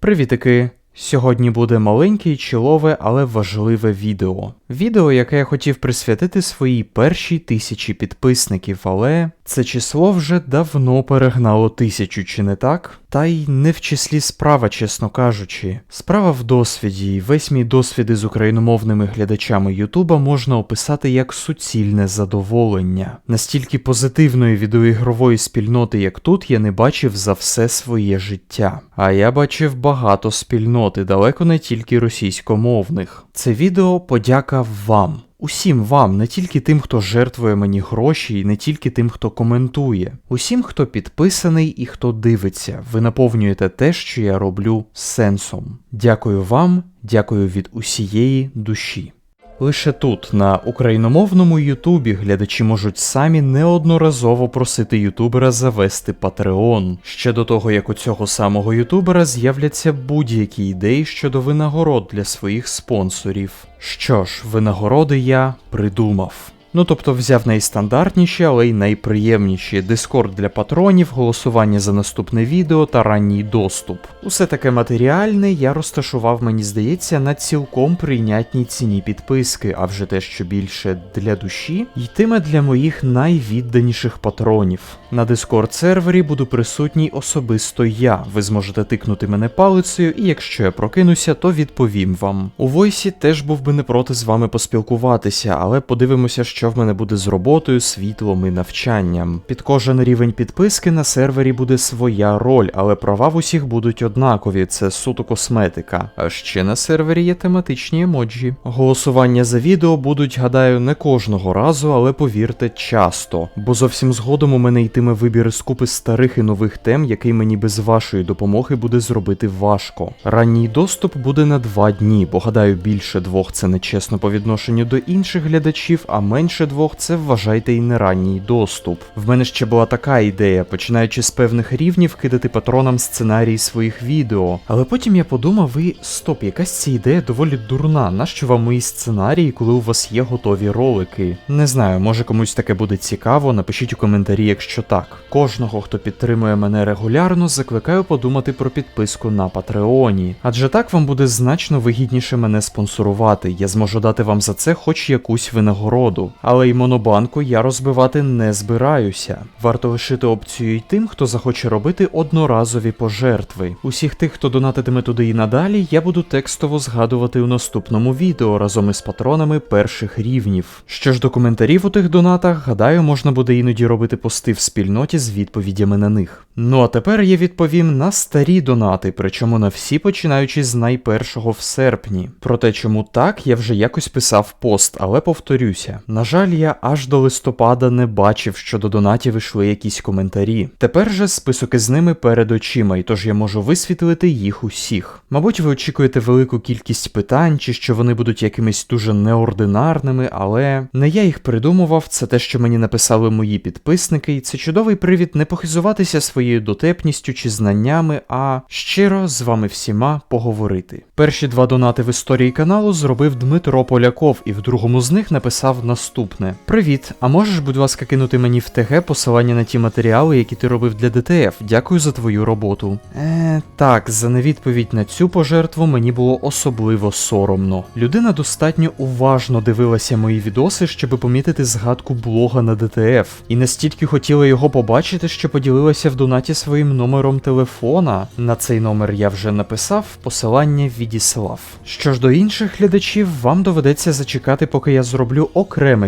Привітики! Сьогодні буде маленьке і чолове, але важливе відео. Відео, яке я хотів присвятити своїй першій тисячі підписників, але це число вже давно перегнало тисячу, чи не так? Та й не в числі справа, чесно кажучи. Справа в досвіді, і весь мій досвід із україномовними глядачами Ютуба можна описати як суцільне задоволення. Настільки позитивної відеоігрової спільноти, як тут, я не бачив за все своє життя. А я бачив багато спільноти, далеко не тільки російськомовних. Це відео подяка вам. Усім вам, не тільки тим, хто жертвує мені гроші, і не тільки тим, хто коментує. Усім, хто підписаний і хто дивиться, ви наповнюєте те, що я роблю сенсом. Дякую вам, дякую від усієї душі. Лише тут, на україномовному Ютубі, глядачі можуть самі неодноразово просити ютубера завести Патреон. Ще до того, як у цього самого ютубера з'являться будь-які ідеї щодо винагород для своїх спонсорів. Що ж, винагороди я придумав. Ну тобто взяв найстандартніші, але й найприємніші дискорд для патронів, голосування за наступне відео та ранній доступ. Усе таке матеріальне я розташував, мені здається, на цілком прийнятній ціні підписки, а вже те, що більше для душі, йтиме для моїх найвідданіших патронів. На дискорд сервері буду присутній особисто я. Ви зможете тикнути мене палицею, і якщо я прокинуся, то відповім вам. У Войсі теж був би не проти з вами поспілкуватися, але подивимося, що в мене буде з роботою, світлом і навчанням. Під кожен рівень підписки на сервері буде своя роль, але права в усіх будуть однакові, це суто косметика. А ще на сервері є тематичні емоджі. Голосування за відео будуть, гадаю, не кожного разу, але повірте, часто. Бо зовсім згодом у мене йтиме вибір з купи старих і нових тем, який мені без вашої допомоги буде зробити важко. Ранній доступ буде на два дні, бо гадаю, більше двох це нечесно по відношенню до інших глядачів, а менше двох це вважайте і не ранній доступ. В мене ще була така ідея, починаючи з певних рівнів кидати патронам сценарії своїх відео. Але потім я подумав, і стоп, якась ця ідея доволі дурна. Нащо вам мої сценарії, коли у вас є готові ролики? Не знаю, може комусь таке буде цікаво. Напишіть у коментарі, якщо так. Кожного, хто підтримує мене регулярно, закликаю подумати про підписку на Патреоні. Адже так вам буде значно вигідніше мене спонсорувати. Я зможу дати вам за це хоч якусь винагороду. Але й монобанку я розбивати не збираюся. Варто лишити опцію й тим, хто захоче робити одноразові пожертви. Усіх тих, хто донатитиме туди і надалі, я буду текстово згадувати у наступному відео разом із патронами перших рівнів. Що ж до коментарів у тих донатах, гадаю, можна буде іноді робити пости в спільноті з відповідями на них. Ну а тепер я відповім на старі донати, причому на всі починаючи з найпершого в серпні. Про те, чому так, я вже якось писав пост, але повторюся. На жаль, я аж до листопада не бачив, що до донатів йшли якісь коментарі. Тепер же список із ними перед очима, і тож я можу висвітлити їх усіх. Мабуть, ви очікуєте велику кількість питань, чи що вони будуть якимись дуже неординарними, але не я їх придумував, це те, що мені написали мої підписники, і це чудовий привід не похизуватися своєю дотепністю чи знаннями, а щиро з вами всіма поговорити. Перші два донати в історії каналу зробив Дмитро Поляков, і в другому з них написав наступне: Привіт! А можеш, будь ласка, кинути мені в ТГ посилання на ті матеріали, які ти робив для ДТФ? Дякую за твою роботу. Е, так, за невідповідь на цю пожертву мені було особливо соромно. Людина достатньо уважно дивилася мої відоси, щоб помітити згадку блога на ДТФ, і настільки хотіла його побачити, що поділилася в донаті своїм номером телефона. На цей номер я вже написав, посилання відіслав. Що ж до інших глядачів, вам доведеться зачекати, поки я зроблю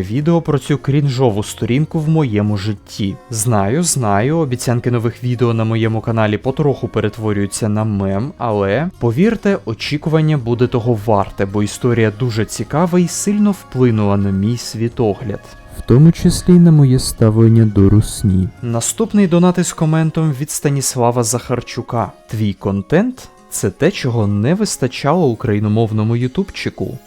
відео про цю крінжову сторінку в моєму житті. Знаю, знаю, обіцянки нових відео на моєму каналі потроху перетворюються на мем, але повірте, очікування буде того варте, бо історія дуже цікава і сильно вплинула на мій світогляд. в тому числі й на моє ставлення до русні. Наступний донат із коментом від Станіслава Захарчука. Твій контент це те, чого не вистачало україномовному ютубчику.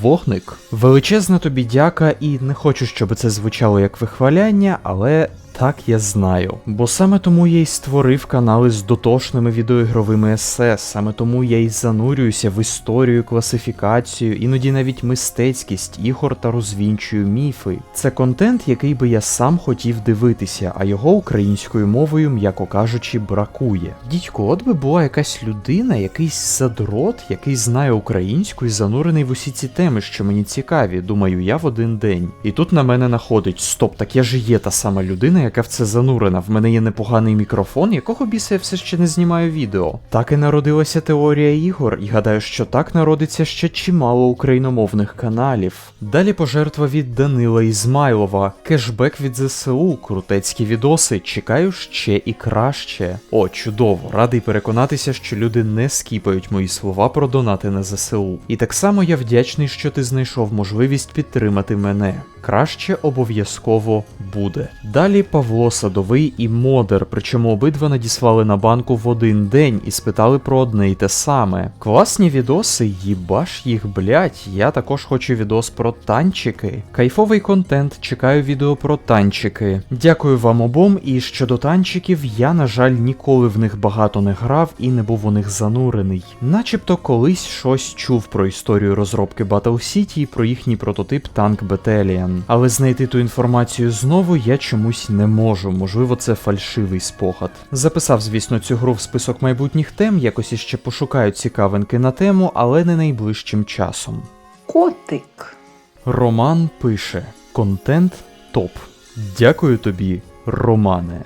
Вогник. Величезна тобі дяка, і не хочу, щоб це звучало як вихваляння, але Так, я знаю. Бо саме тому я й створив канали з дотошними відеоігровими есе, саме тому я й занурююся в історію, класифікацію, іноді навіть мистецькість ігор та розвінчую міфи. Це контент, який би я сам хотів дивитися, а його українською мовою, м'яко кажучи, бракує. Дідько, от би була якась людина, якийсь задрот, який знає українську і занурений в усі ці теми, що мені цікаві, думаю я в один день. І тут на мене находить: стоп, так я ж є та сама людина, яка в це занурена. В мене є непоганий мікрофон, якого біса я все ще не знімаю відео. Так і народилася теорія ігор, і гадаю, що так народиться ще чимало україномовних каналів. Далі пожертва від Данила Ізмайлова, кешбек від ЗСУ, крутецькі відоси. Чекаю ще і краще. О, чудово, радий переконатися, що люди не скіпають мої слова про донати на ЗСУ. І так само я вдячний, що ти знайшов можливість підтримати мене. Краще обов'язково буде. Далі Павло Садовий і Модер, причому обидва надіслали на банку в один день і спитали про одне й те саме. Класні відоси, їбаш їх, блять. Я також хочу відос про танчики. Кайфовий контент, чекаю відео про танчики. Дякую вам обом. І щодо танчиків, я, на жаль, ніколи в них багато не грав і не був у них занурений. Начебто колись щось чув про історію розробки Battle City і про їхній прототип Tank Battalion. Але знайти ту інформацію знову я чомусь не можу, можливо, це фальшивий спогад. Записав, звісно, цю гру в список майбутніх тем, якось іще пошукаю цікавинки на тему, але не найближчим часом. Котик. Роман пише: Контент топ. Дякую тобі, Романе.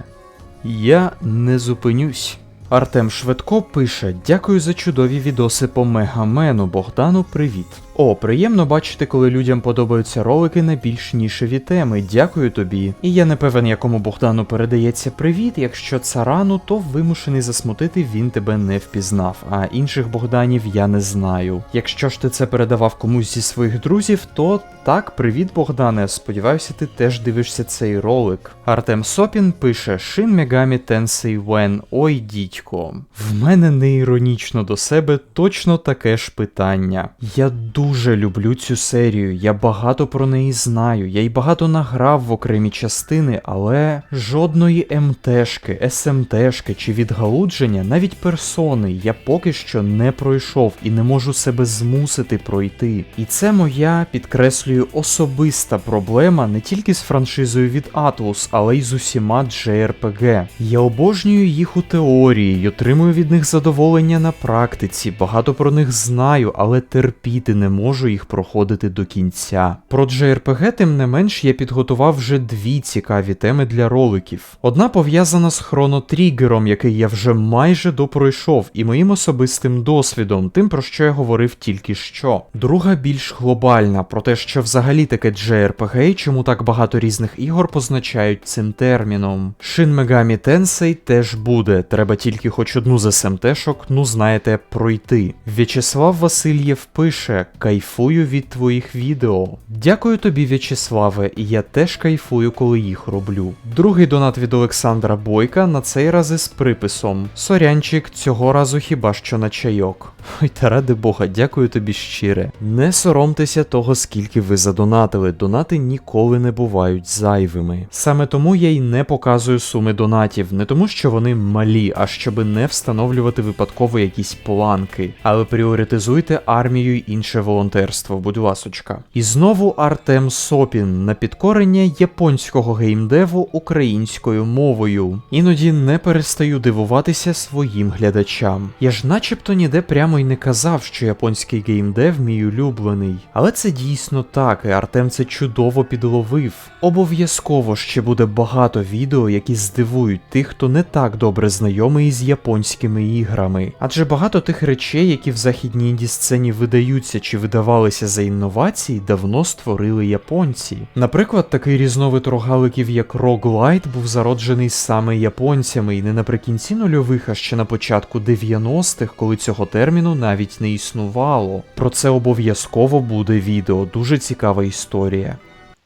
Я не зупинюсь. Артем Швидко пише: Дякую за чудові відоси по Мегамену. Богдану, привіт. О, приємно бачити, коли людям подобаються ролики на більш нішеві теми. Дякую тобі. І я не певен, якому Богдану передається привіт. Якщо царану, то вимушений засмутити він тебе не впізнав, а інших Богданів я не знаю. Якщо ж ти це передавав комусь зі своїх друзів, то так, привіт, Богдане. Сподіваюся, ти теж дивишся цей ролик. Артем Сопін пише: Shin Megami Tensei When, ой дідько. В мене не іронічно до себе точно таке ж питання. Я дуже люблю цю серію, я багато про неї знаю, я й багато награв в окремі частини, але жодної МТшки, СМТшки чи відгалудження, навіть персони, я поки що не пройшов і не можу себе змусити пройти. І це моя, підкреслюю, особиста проблема не тільки з франшизою від Atlus, але й з усіма JRPG. Я обожнюю їх у теорії отримую від них задоволення на практиці, багато про них знаю, але терпіти не можу їх проходити до кінця. Про JRPG, тим не менш, я підготував вже дві цікаві теми для роликів. Одна пов'язана з хронотрігером, який я вже майже допройшов, і моїм особистим досвідом, тим про що я говорив тільки що. Друга більш глобальна, про те, що взагалі таке JRPG і чому так багато різних ігор позначають цим терміном. Shin Megami Tensei теж буде, треба тільки хоч одну з СМТшок, ну знаєте, пройти. В'ячеслав Васильєв пише: Кайфую від твоїх відео. Дякую тобі, В'ячеславе, і я теж кайфую, коли їх роблю. Другий донат від Олександра Бойка на цей раз із приписом. Сорянчик, цього разу хіба що на чайок. Ой, та ради Бога, дякую тобі щире. Не соромтеся того, скільки ви задонатили. Донати ніколи не бувають зайвими. Саме тому я й не показую суми донатів, не тому, що вони малі, а щоби не встановлювати випадково якісь планки. Але пріоритизуйте армію й інше волонтерство, будь ласочка. І знову Артем Сопін на підкорення японського геймдеву українською мовою. Іноді не перестаю дивуватися своїм глядачам. Я ж начебто ніде прямо й не казав, що японський геймдев мій улюблений. Але це дійсно так, і Артем це чудово підловив. Обов'язково ще буде багато відео, які здивують тих, хто не так добре знайомий із японськими іграми. Адже багато тих речей, які в західній інді сцені видаються чи видавалися за інновації, давно створили японці. Наприклад, такий різновид рогаликів, як Roguelite, був зароджений саме японцями, і не наприкінці нульових, а ще на початку 90-х, коли цього терміну навіть не існувало. Про це обов'язково буде відео, дуже цікава історія.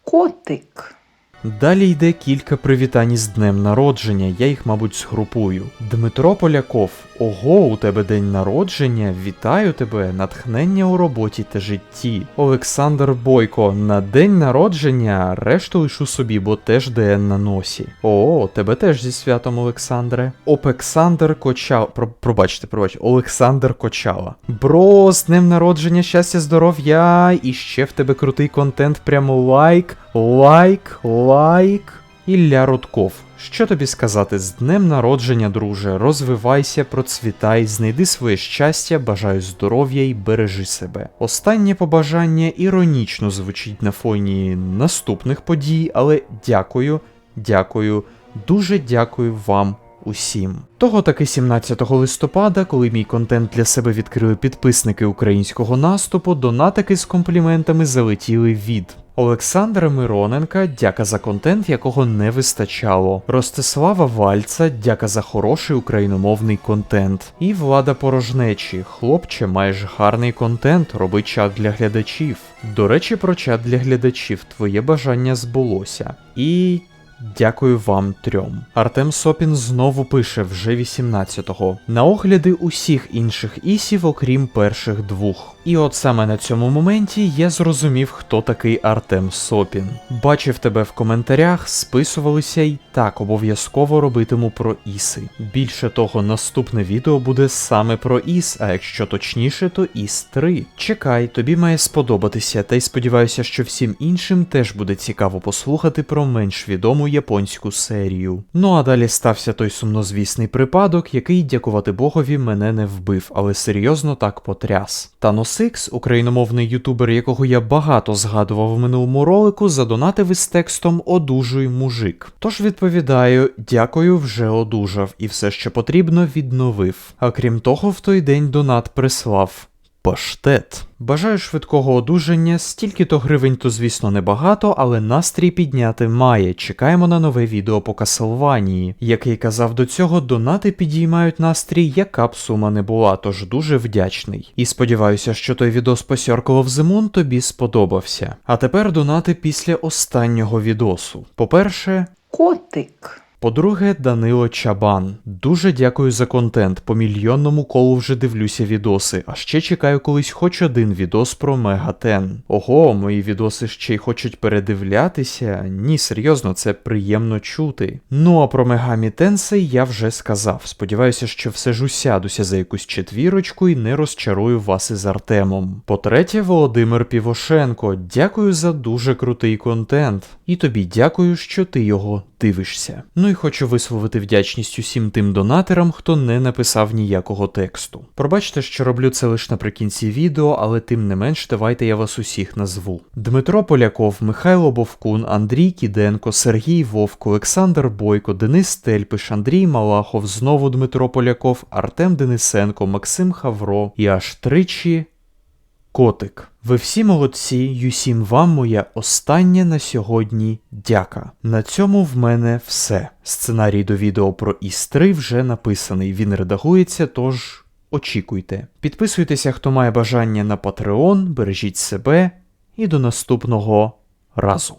Котик. Далі йде кілька привітань із днем народження, я їх, мабуть, згрупую. Дмитро Поляков, Ого, у тебе день народження. Вітаю тебе, натхнення у роботі та житті. Олександр Бойко, на день народження решту лишу собі, бо теж ДН на носі. О, тебе теж зі святом, Олександре. Опександр Кочал. Про, пробачте, пробачте, Олександр Кочала. Бро, з днем народження, щастя, здоров'я. І ще в тебе крутий контент. Прямо лайк, лайк, лайк. Ілля Рудков. Що тобі сказати з днем народження, друже? Розвивайся, процвітай, знайди своє щастя, бажаю здоров'я і бережи себе. Останнє побажання іронічно звучить на фоні наступних подій, але дякую, дякую, дуже дякую вам. Усім. Того таки 17 листопада, коли мій контент для себе відкрили підписники українського наступу, донатики з компліментами залетіли від Олександра Мироненка, дяка за контент, якого не вистачало. Ростислава Вальца, дяка за хороший україномовний контент. І Влада Порожнечі, хлопче, маєш гарний контент, роби чат для глядачів. До речі, про чат для глядачів, твоє бажання збулося. І Дякую вам трьом. Артем Сопін знову пише вже 18-го. На огляди усіх інших ісів, окрім перших двох. І от саме на цьому моменті я зрозумів, хто такий Артем Сопін. Бачив тебе в коментарях, списувалися і так обов'язково робитиму про іси. Більше того, наступне відео буде саме про іс, а якщо точніше, то іс 3. Чекай, тобі має сподобатися, та й сподіваюся, що всім іншим теж буде цікаво послухати про менш відому японську серію. Ну а далі стався той сумнозвісний припадок, який, дякувати Богові, мене не вбив, але серйозно так потряс. X, україномовний ютубер, якого я багато згадував в минулому ролику, задонатив із текстом Одужуй мужик. Тож відповідаю, дякую, вже одужав, і все, що потрібно, відновив. А крім того, в той день донат прислав. Паштет. Бажаю швидкого одужання, стільки то гривень, то звісно небагато, але настрій підняти має. Чекаємо на нове відео по Каселванії. Як я казав до цього, донати підіймають настрій, яка б сума не була, тож дуже вдячний. І сподіваюся, що той відос по Circle of the тобі сподобався. А тепер донати після останнього відосу. По-перше, Котик. По-друге, Данило Чабан. Дуже дякую за контент. По мільйонному колу вже дивлюся відоси, а ще чекаю колись хоч один відос про Мегатен. Ого, мої відоси ще й хочуть передивлятися. Ні, серйозно, це приємно чути. Ну а про Мегамі Тенсей я вже сказав. Сподіваюся, що все ж усядуся за якусь четвірочку і не розчарую вас із Артемом. По-третє, Володимир Півошенко, дякую за дуже крутий контент. І тобі дякую, що ти його дивишся. Ну і хочу висловити вдячність усім тим донатерам, хто не написав ніякого тексту. Пробачте, що роблю це лише наприкінці відео, але тим не менш давайте я вас усіх назву: Дмитро Поляков, Михайло Бовкун, Андрій Кіденко, Сергій Вовк, Олександр Бойко, Денис Тельпиш, Андрій Малахов, знову Дмитро Поляков, Артем Денисенко, Максим Хавро і аж тричі Котик. Ви всі молодці, і усім вам моя остання на сьогодні дяка. На цьому в мене все. Сценарій до відео про Іс-3 вже написаний, він редагується, тож очікуйте. Підписуйтеся, хто має бажання на Patreon, бережіть себе і до наступного разу.